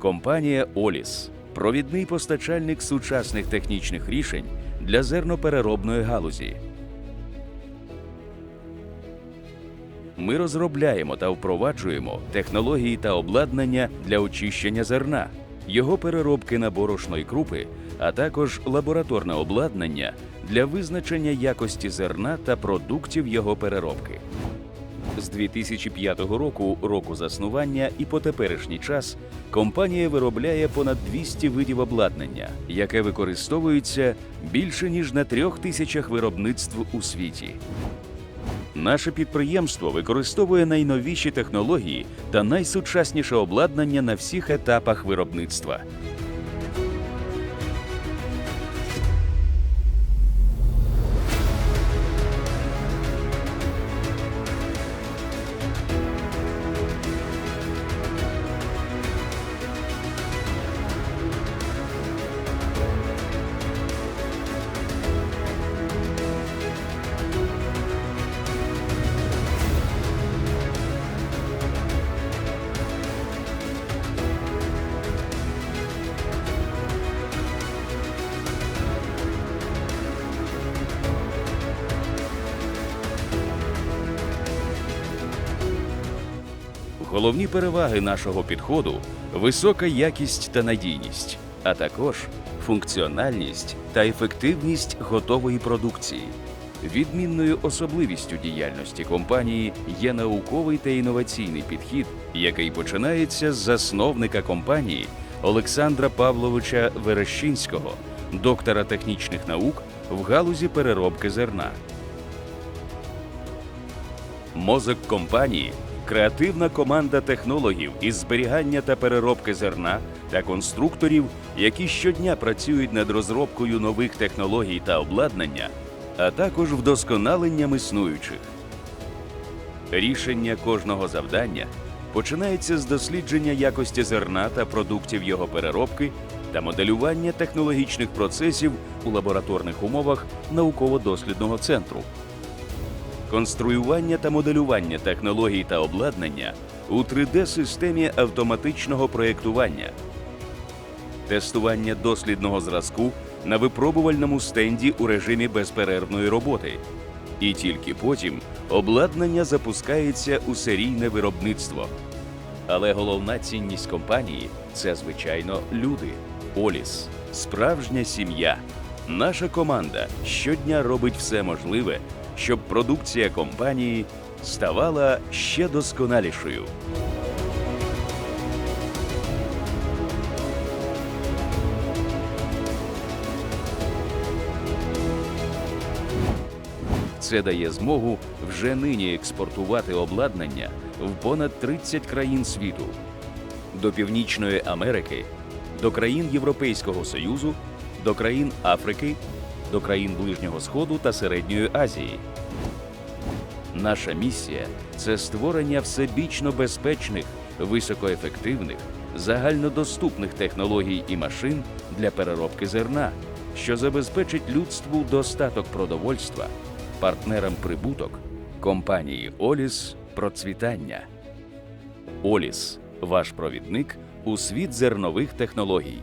Компанія Оліс провідний постачальник сучасних технічних рішень для зернопереробної галузі. Ми розробляємо та впроваджуємо технології та обладнання для очищення зерна, його переробки на борошно і крупи, а також лабораторне обладнання для визначення якості зерна та продуктів його переробки. З 2005 року, року заснування, і по теперішній час компанія виробляє понад 200 видів обладнання, яке використовується більше ніж на трьох тисячах виробництв у світі. Наше підприємство використовує найновіші технології та найсучасніше обладнання на всіх етапах виробництва. Головні переваги нашого підходу висока якість та надійність, а також функціональність та ефективність готової продукції. Відмінною особливістю діяльності компанії є науковий та інноваційний підхід, який починається з засновника компанії Олександра Павловича Верещинського, доктора технічних наук в галузі переробки зерна. Мозок компанії креативна команда технологів із зберігання та переробки зерна та конструкторів, які щодня працюють над розробкою нових технологій та обладнання, а також вдосконаленням існуючих. Рішення кожного завдання починається з дослідження якості зерна та продуктів його переробки та моделювання технологічних процесів у лабораторних умовах науково-дослідного центру конструювання та моделювання технологій та обладнання у 3D-системі автоматичного проєктування, тестування дослідного зразку на випробувальному стенді у режимі безперервної роботи. І тільки потім обладнання запускається у серійне виробництво. Але головна цінність компанії це, звичайно, люди. Оліс, справжня сім'я. Наша команда щодня робить все можливе, щоб продукція компанії ставала ще досконалішою. Це дає змогу вже нині експортувати обладнання в понад 30 країн світу до Північної Америки, до країн Європейського Союзу, до країн Африки, до країн Ближнього Сходу та Середньої Азії. Наша місія це створення всебічно безпечних, високоефективних, загальнодоступних технологій і машин для переробки зерна, що забезпечить людству достаток продовольства, партнерам прибуток, компанії Оліс процвітання. Оліс ваш провідник у світ зернових технологій.